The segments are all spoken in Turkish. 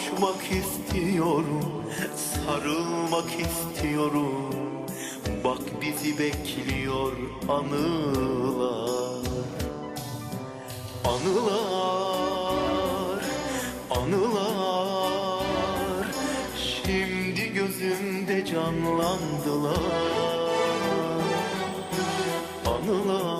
Kavuşmak istiyorum, sarılmak istiyorum. Bak bizi bekliyor anılar Anılar, anılar. Şimdi gözümde canlandılar Anılar,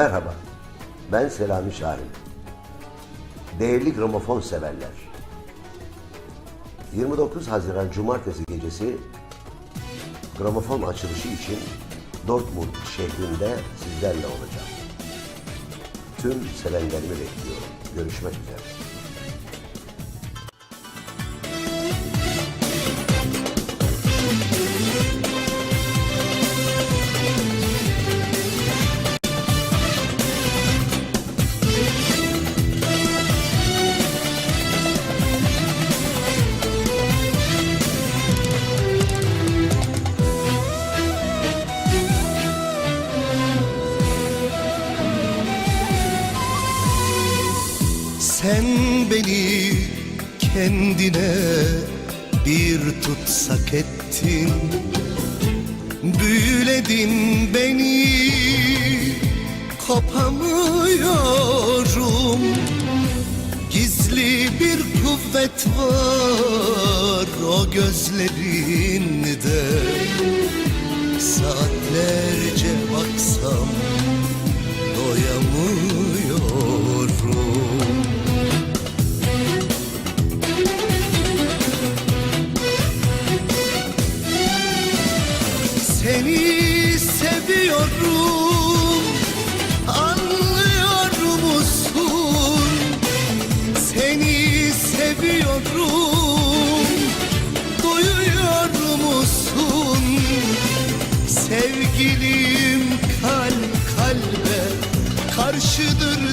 Merhaba, ben Selami Şahin. Değerli gramofon severler. 29 Haziran Cumartesi gecesi gramofon açılışı için Dortmund şehrinde sizlerle olacağım. Tüm sevenlerimi bekliyorum. Görüşmek üzere. Sen beni kendine bir tutsak ettin. Büyüledin beni kopamıyorum. Gizli bir kuvvet var o gözlerinde. Saatlerce seviyorum Anlıyor musun? Seni seviyorum Duyuyor musun? Sevgilim kalp kalbe Karşıdır